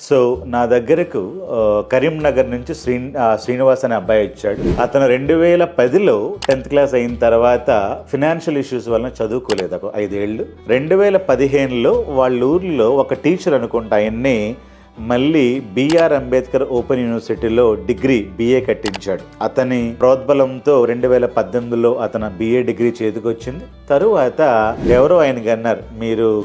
So నా దగ్గరకు కరీంనగర్ నుంచి శ్రీ శ్రీనివాస్ అనే అబ్బాయి వచ్చాడు. అతను రెండు వేల పదిలో టెన్త్ క్లాస్ అయిన తర్వాత ఫినాన్షియల్ ఇష్యూస్ వలన చదువుకోలేదు. ఒక ఐదేళ్ళు. రెండు వేల పదిహేనులో వాళ్ళ ఊర్లో ఒక టీచర్ అనుకుంటా ఆయన్ని మళ్ళీ బిఆర్ అంబేద్కర్ ఓపెన్ యూనివర్సిటీలో డిగ్రీ బిఏ కట్టించాడు. అతని ప్రోద్బలంతో రెండు వేల పద్దెనిమిదిలో అతను బిఏ డిగ్రీ చేతికొచ్చింది. తరువాత ఎవరో ఆయనకి అన్నారు మీరు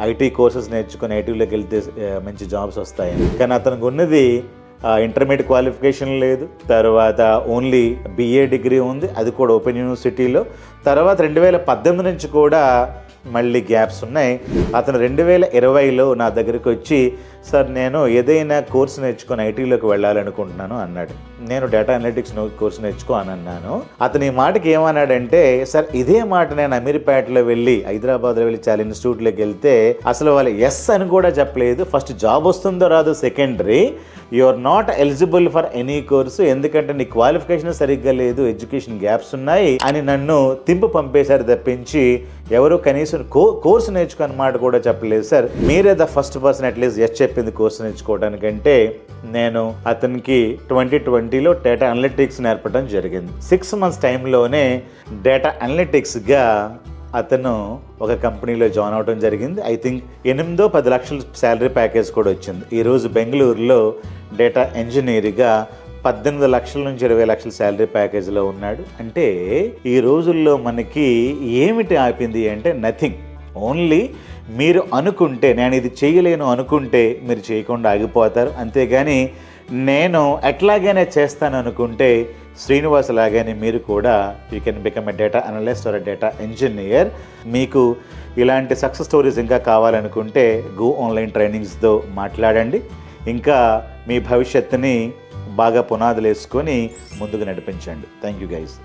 ఐటీ కోర్సెస్ నేర్చుకుని ఐటీలోకి వెళ్తే మంచి జాబ్స్ వస్తాయని. కానీ అతనికి ఉన్నది ఇంటర్మీడియట్ క్వాలిఫికేషన్ లేదు. తర్వాత ఓన్లీ బిఏ డిగ్రీ ఉంది అది కూడా ఓపెన్ యూనివర్సిటీలో. తర్వాత రెండు వేల పద్దెనిమిది నుంచి కూడా మళ్ళీ గ్యాప్స్ ఉన్నాయి. అతను రెండు వేల ఇరవైలో నా దగ్గరికి వచ్చి సార్ నేను ఏదైనా కోర్స్ నేర్చుకొని ఐటీలోకి వెళ్ళాలనుకుంటున్నాను అన్నాడు. నేను డేటా అనలిటిక్స్ కోర్స్ నేర్చుకో అని అన్నాను. అతని ఈ మాటకి ఏమన్నాడంటే సార్ ఇదే మాట నేను అమీర్పేటలో వెళ్ళి హైదరాబాద్లో వెళ్ళి చాలా ఇన్స్టిట్యూట్లోకి వెళ్తే అసలు వాళ్ళు ఎస్ అని కూడా చెప్పలేదు. ఫస్ట్ జాబ్ వస్తుందో రాదు secondary. You are not eligible for any course ఎందుకంటే నీ క్వాలిఫికేషన్ సరిగ్గా లేదు ఎడ్యుకేషన్ గ్యాప్స్ ఉన్నాయి అని నన్ను తింపు పంపేశారు తప్పించి ఎవరు కనీసం కో కోర్సు నేర్చుకున్న మాట కూడా చెప్పలేదు. సార్ మీరే the first person at least yes చెప్పింది కోర్సు నేర్చుకోవడానికంటే నేను అతనికి ట్వంటీ ట్వంటీలో డేటా అనలిటిక్స్ నేర్పడం జరిగింది. సిక్స్ మంత్స్ టైంలోనే డేటా అనలిటిక్స్గా అతను ఒక కంపెనీలో జాయిన్ అవడం జరిగింది. ఐ థింక్ ఎనిమిదో పది లక్షల శాలరీ ప్యాకేజ్ కూడా వచ్చింది. ఈరోజు బెంగళూరులో డేటా ఇంజనీర్గా పద్దెనిమిది లక్షల నుంచి ఇరవై లక్షల శాలరీ ప్యాకేజ్లో ఉన్నాడు. అంటే ఈ రోజుల్లో మనకి ఏమిటి ఆపింది అంటే నథింగ్ ఓన్లీ మీరు అనుకుంటే నేను ఇది చేయలేను అనుకుంటే మీరు చేయకుండా ఆగిపోతారు. అంతేగాని నేను ఎట్లాగైనా చేస్తాను అనుకుంటే శ్రీనివాస్ లాగానే మీరు కూడా you can become a data analyst or data engineer మీకు ఇలాంటి సక్సెస్ స్టోరీస్ ఇంకా కావాలనుకుంటే గో ఆన్లైన్ ట్రైనింగ్స్తో మాట్లాడండి. ఇంకా మీ భవిష్యత్తుని బాగా పునాదులు వేసుకొని ముందుకు నడిపించండి. Thank you guys